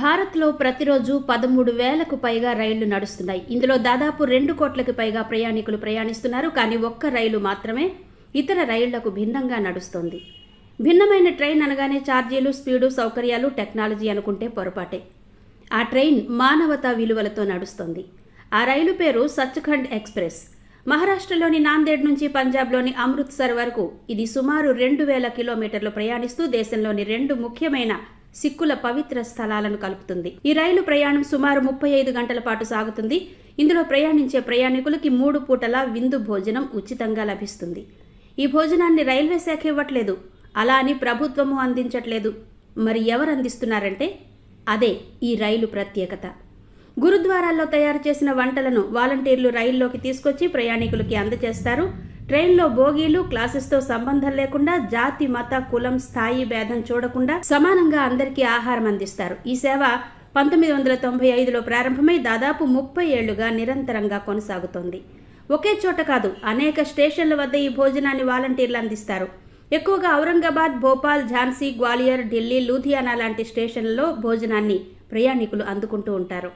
భారత్లో ప్రతిరోజు పదమూడు వేలకు పైగా రైళ్ళు నడుస్తున్నాయి. ఇందులో దాదాపు రెండు కోట్లకు పైగా ప్రయాణికులు ప్రయాణిస్తున్నారు. కానీ ఒక్క రైలు మాత్రమే ఇతర రైళ్ళకు భిన్నంగా నడుస్తోంది. భిన్నమైన ట్రైన్ అనగానే ఛార్జీలు స్పీడు సౌకర్యాలు టెక్నాలజీ అనుకుంటే పొరపాటే. ఆ ట్రైన్ మానవతా విలువలతో నడుస్తోంది. ఆ రైలు పేరు సచ్ఖండ్ ఎక్స్ప్రెస్. మహారాష్ట్రలోని నాందేడ్ నుంచి పంజాబ్లోని అమృత్సర్ వరకు ఇది సుమారు రెండు వేల కిలోమీటర్లు ప్రయాణిస్తూ దేశంలోని రెండు ముఖ్యమైన సిక్కుల పవిత్ర స్థలాలను కలుపుతుంది. ఈ రైలు ప్రయాణం సుమారు ముప్పై ఐదు గంటల పాటు సాగుతుంది. ఇందులో ప్రయాణించే ప్రయాణికులకి మూడు పూటల విందు భోజనం ఉచితంగా లభిస్తుంది. ఈ భోజనాన్ని రైల్వే శాఖ ఇవ్వట్లేదు. అలా అని ప్రభుత్వము అందించట్లేదు. మరి ఎవరు అందిస్తున్నారంటే? అదే ఈ రైలు ప్రత్యేకత. గురుద్వారాల్లో తయారు చేసిన వంటలను వాలంటీర్లు రైల్లోకి తీసుకొచ్చి ప్రయాణికులకి అందజేస్తారు. ట్రైన్లో బోగీలు క్లాసెస్తో సంబంధం లేకుండా జాతి మత కులం స్థాయి భేదం చూడకుండా సమానంగా అందరికీ ఆహారం అందిస్తారు. ఈ సేవ పంతొమ్మిది వందల తొంభై ఐదులో ప్రారంభమై దాదాపు ముప్పై ఏళ్ళుగా నిరంతరంగా కొనసాగుతోంది. ఒకే చోట కాదు అనేక స్టేషన్ల వద్ద ఈ భోజనాన్ని వాలంటీర్లు అందిస్తారు. ఎక్కువగా ఔరంగాబాద్ భోపాల్ ఝాన్సీ గ్వాలియర్ ఢిల్లీ లూధియానా లాంటి స్టేషన్లలో భోజనాన్ని ప్రయాణికులు అందుకుంటూ ఉంటారు.